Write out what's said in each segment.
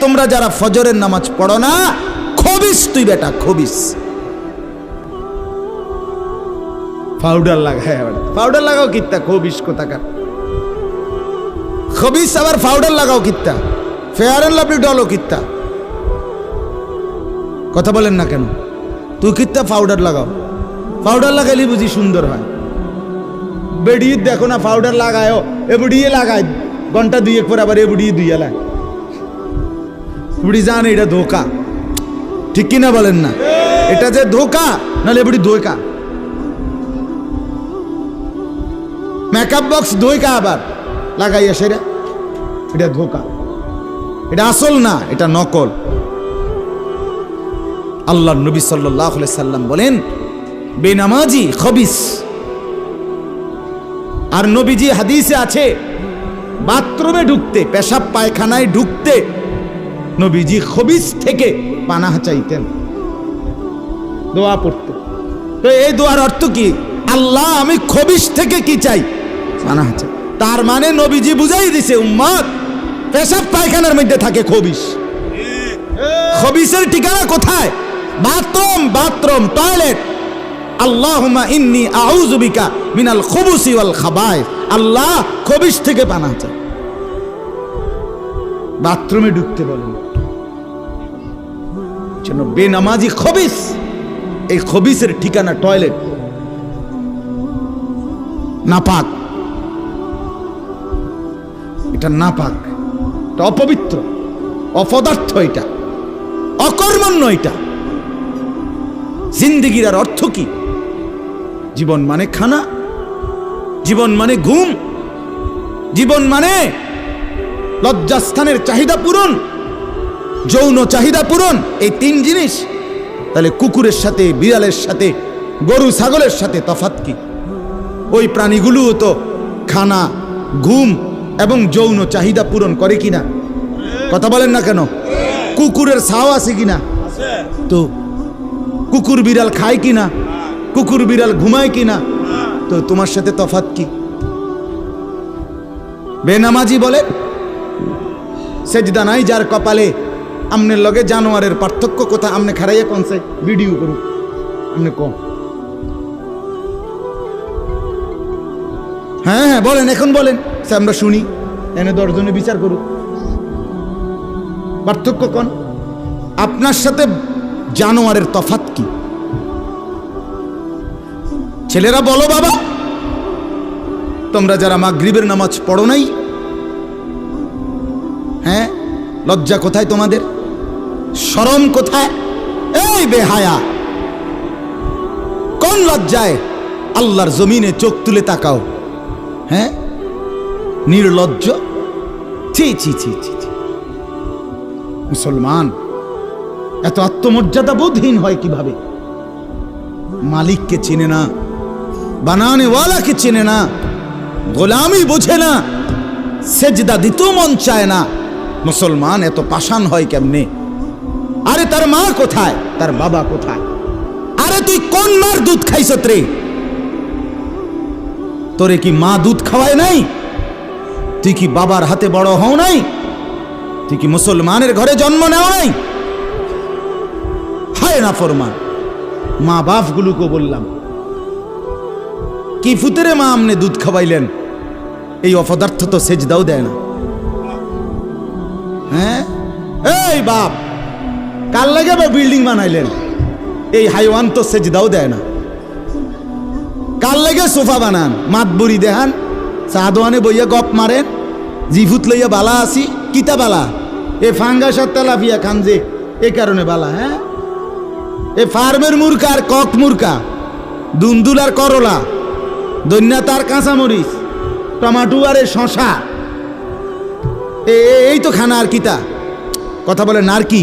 তোমরা যারা ফজরের নামাজ পড়ো না, খবিস তুই বেটা, খবিস। পাউডার লাগা হ্যাঁ পাউডার লাগাও কিত্তা, খবিস কোথাকার। খবিস আবার পাউডার লাগাও কিত্তা। ফেয়ার অ্যান্ড লাভলি ডলও কিত্তা। কথা বলেন না কেন? তুই কিত্তা পাউডার লাগাও। পাউডার লাগাইলে বুঝি সুন্দর হয়। বেড়িয়ে দেখো না পাউডার লাগায়ও, এ বুড়িয়ে লাগায়। ঘণ্টা দুই এক পর আবার এ বুড়িয়ে দুই এলায় বুড়ি জান এটা ধোকা। ঠিক কিনা বলেন না? এটা যে ধোকা, নাহলে বুড়ি ধোকা। মেকআপ বক্স ধোকা আবার। লাগাইয়া সেরা। এটা ধোকা। এটা আসল না, এটা নকল। আল্লাহ নবী সাল্লাহ সাল্লাম বলেন, বেনামাজি, খবিস। আর নবীজি হাদিসে আছে, বাথরুমে ঢুকতে, পেশাব পায়খানায় ঢুকতে নবীজি খবিস থেকে পানাহ চাইতেন। দোয়া পড়তে। তো এই দোয়ার অর্থ কি? আল্লাহ, আমি খবিস থেকে কি চাই? পানাহ চাই। তার মানে নবীজি বুঝাই দিছে উম্মত পেশাব পায়খানার মধ্যে থাকে খবিস। খবিসের ঠিকানা কোথায়? Bathroom bathroom, toilet. আল্লাহুম্মা ইন্নি আউযু বিকা মিনাল খুবুসি ওয়াল খাবায় আল্লাহ খবিস থেকে পানা চাই। বাথরুমে ঢুকতে বলেন। জন্য বেনামাজি খবিস। এই খবিসের ঠিকানা টয়লেট। নাপাক। এটা নাপাক। এটা অপবিত্র। অপদার্থ এটা। অকর্মণ্য এটা। জিন্দিগির আর অর্থ কি? জীবন মানে খানা, জীবন মানে ঘুম, জীবন মানে লজ্জাস্থানের চাহিদা পূরণ। যৌন চাহিদা পূরণ, এই তিন জিনিস। তাহলে কুকুরের সাথে, বিড়ালের সাথে, গরু ছাগলের সাথে তফাত কি? ওই প্রাণীগুলোও তো খানা, ঘুম এবং যৌন চাহিদা পূরণ করে কিনা? কথা বলেন না কেন? কুকুরের ছাও আছে কিনা? তো কুকুর বিড়াল খায় কিনা? কুকুর বিড়াল ঘুমায় কিনা? তো তোমার সাথে তফাত কি? বেনামাজি বলে, সেজদা নাই যার কপালে আমনের লগে জানোয়ারের পার্থক্য কোথা? আমনে খারাইয়া কনসে ভিডিও করুন। আমনে কম। হ্যাঁ হ্যাঁ বলেন, এখন বলেন। সে আমরা শুনি। এনে দশজনে বিচার করুক। পার্থক্য কোন? আপনার সাথে জানোয়ারের তফাত কি? ছেলেরা বলো, বাবা। তোমরা যারা মাগরিবের নামাজ পড়ো নাই হ্যাঁ লজ্জা কোথায় তোমাদের? শরম কোথায়? এই বেহায়া। কোন লজ্জায় আল্লাহর জমিনে চোখ তুলে তাকাও? হ্যাঁ? নির্লজ্জ? ছি ছি ছি ছি ছি। মুসলমান, এত আত্মমর্যাদা বোধহীন হয় কীভাবে? মালিককে চিনে না, বানানেওয়ালাকে চিনে না, গোলামি বোঝে না, সেজদা দিতেও মন চায় না। মুসলমান এত পাষাণ হয় কেমনে? আরে তার মা কোথায়? তার বাবা কোথায়? আরে তুই কোন মার দুধ খাইছ রে তোরে কি মা দুধ খাওয়ায় নাই? তুই কি বাবার হাতে বড় হও নাই? তুই কি মুসলমানের ঘরে জন্ম নেও নাই? হায় না ফরমান, মা বাপগুলোকে বললাম, কি ফুতেরে মা আমনে দুধ খাওয়াইলেন? এই অপদার্থ তো সেজদাও দেয় না। হ্যাঁ? এই বাপ! কাল লাগে বা বিল্ডিং বানাইলেন? এই হাইওয়ান তো সেজদাও দেয় না। কার লাগে সোফা বানান? মাত বুড়ি দেহান চাদোয়ানে বইয়া গপ মারেন, জিভুত লইয়া বালা আসি, কিতা বালা? এ ফাঙ্গাসার তেলাপিয়া খান যে, এ কারণে বালা হ্যাঁ? এ ফার্মের মুরকা আর কক মুরকা দুন্দুল আর করলা, দন্যা তার কাঁচামরিচ, টমাটো আর এ শশা। এই তো খানা আর কিতা। কথা বলে নার কি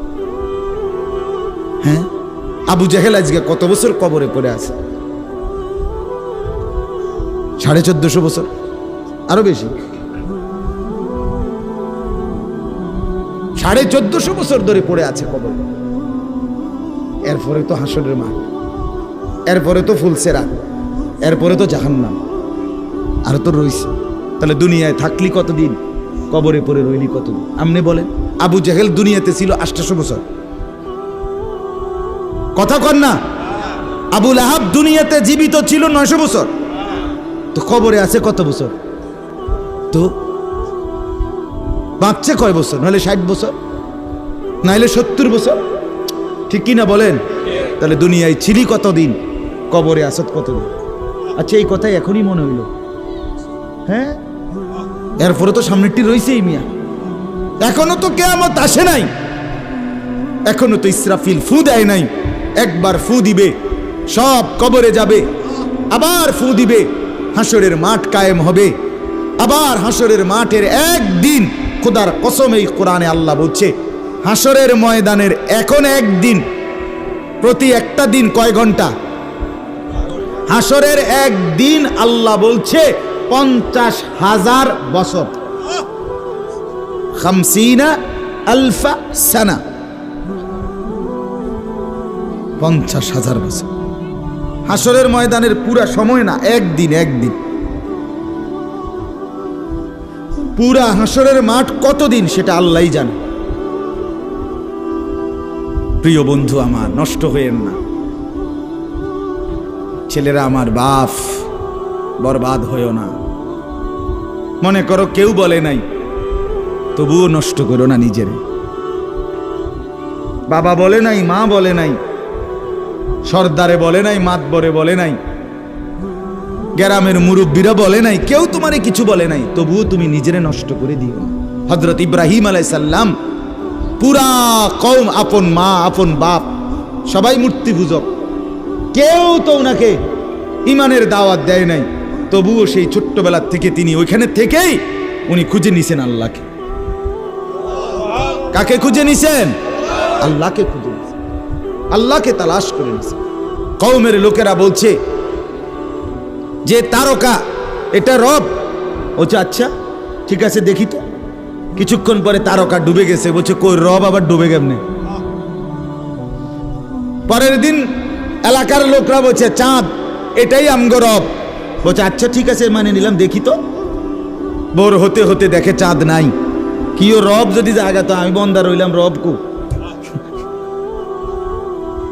আবু জাহেল আজকে কত বছর কবরে পড়ে আছে? সাড়ে চোদ্দশো বছর। আরও বেশি। সাড়ে চোদ্দশো বছর ধরে পড়ে আছে কবর। এরপরে তো হাসনের মাঠ। এরপরে তো ফুলসেরা এরপরে তো জাহান্নাম। আর তো রইছে তাহলে দুনিয়ায় থাকলি কতদিন? কবরে পড়ে রইলি কতদিন? আমনে বলেন, আবু জাহেল দুনিয়াতে ছিল আটশো বছর। কথা কন না। আবুল আহাব দুনিয়াতে জীবিত ছিল নয়শো বছর। তো কবরে আছে কত বছর? তো বাঁচছে কয় বছর? নাহলে ষাট বছর? নাহলে সত্তর বছর? ঠিক কি না বলেন? তাহলে দুনিয়ায় ছিলি কতদিন? কবরে আসত কতদিন? আচ্ছা এই কথাই এখনই মনে হইল। হ্যাঁ? এরপরে তো সামনেরটি রয়েছেই মিয়া। এখনও তো কেয়ামত আসে নাই। এখনও তো ইসরাফিল ফু দেয় নাই। একবার ফু দিবে, সব কবরে যাবে। আবার ফু দিবে, হাসরের মাঠ কায়েম হবে। আবার হাসরের মাঠের একদিন, খোদার কসম এই কোরআনে আল্লাহ বলছে, হাসরের ময়দানের এখন একদিন, প্রতি একটা দিন কয় ঘণ্টা? হাসরের একদিন আল্লাহ বলছে, পঞ্চাশ হাজার বছর। খামসিনা আলফা সানা। পঞ্চাশ হাজার বছর। হাসরের ময়দানের পুরা সময় না, একদিন একদিন। পুরা হাসরের মাঠ কতদিন সেটা আল্লাহই জানে। প্রিয় বন্ধু আমার, নষ্ট হয়েন না। ছেলেরা আমার বাপ, বরবাদ হয়েও না। মনে করো কেউ বলে নাই, তবুও নষ্ট করো না নিজের। বাবা বলে নাই, মা বলে নাই সর্দারে বলে নাই, মাতবরে বলে নাই, গ্রামের মুরব্বীরা বলে নাই, কেউ তোমারে কিছু বলে নাই, তবুও তুমি নিজেরে নষ্ট করে দিও হজরত ইব্রাহিম আলাইসাল্লাম পুরা কম আপন মা, আপন বাপ, সবাই মূর্তি পূজক। কেউ তো ওনাকে ইমানের দাওয়াত দেয় নাই, তবুও সেই ছোট্টবেলার থেকে তিনি ওইখানে থেকেই উনি খুঁজে নিছেন আল্লাহকে। কাকে খুঁজে নিছেন? আল্লাহকে খুঁজে নিছেন। আল্লাহকে তালাশ করে নিছেন কৌমের লোকেরা বলছে, যে তারকা, এটা রব। বলছে আচ্ছা ঠিক আছে, দেখি তো। কিছুক্ষণ পরে তারকা ডুবে গেছে। বলছে, কই, রব আবার ডুবে কেমনে? পরের দিন এলাকার লোকরা বলছে, চাঁদ, এটাই আমগো রব। বলছে আচ্ছা ঠিক আছে মানে নিলাম, দেখি তো। বোর হতে হতে দেখে চাঁদ নাই। কিও রব যদি জায়গা তো আমি বন্দা রইলাম, রব কু?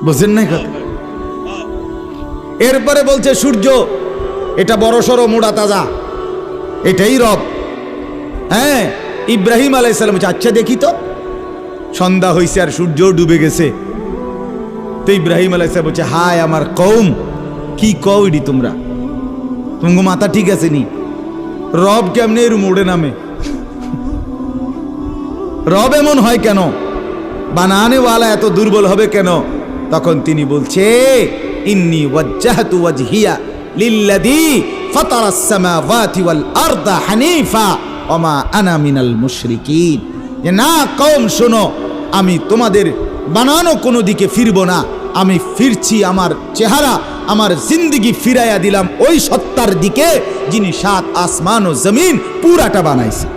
বুঝেন নাই কথা? এরপরে বলছে, সূর্য, এটা বড় সড়ো মোড়া তাজা। এটাই রব। হ্যাঁ ইব্রাহিম আলাইসালাম আচ্ছা দেখি তো। সন্ধ্যা হয়েছে আর সূর্য ডুবে গেছে। তো ইব্রাহিম আলাইসালাম বলছে, হায় আমার কৌম কি কৌডি তোমরা? তোমার মাথা ঠিক আছে নি? রব কেমনে এর মোড়ে নামে? রব এমন হয় কেন? বানানেওয়ালা এত দুর্বল হবে কেন? তখন তিনি বলছে, ইন্নি ওয়াজ্জাহতু ওয়াজহিয়া লিল্লাযী ফাতারাস সামাওয়াতি ওয়াল আরদা হানিফা ওমা আনা মিনাল মুশরিকিন। যে, না, কওম, শোনো, আমি তোমাদের বানানো কোনো দিকে ফিরব না। আমি ফিরছি, আমার চেহারা, আমার জিন্দিগি ফিরাইয়া দিলাম ওই সত্তার দিকে যিনি সাত আসমান ও জমিন পুরাটা বানাইছে।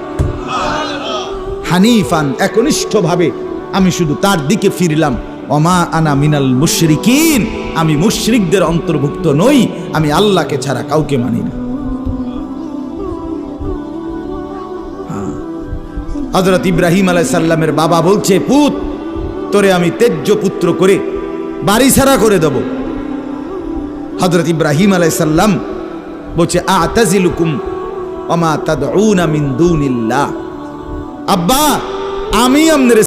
হানিফান একনিষ্ঠভাবে আমি শুধু তার দিকে ফিরলাম। অমা আনা মিনাল মুশরিকিন। আমি মুশরিকদের অন্তর্ভুক্ত নই, আমি আল্লাহকে ছাড়া কাউকে মানি না। হজরত ইব্রাহিম আলাই সাল্লামের বাবা বলছে, পুত, তোরে আমি তেজ্য পুত্র করে বাড়ি ছাড়া করে দেব। হজরত ইব্রাহিম আলাই সাল্লাম বলছে, আতাজিলুকুম অমা তাদউনা মিন দুনিল্লাহ। আব্বা, আমি আপনার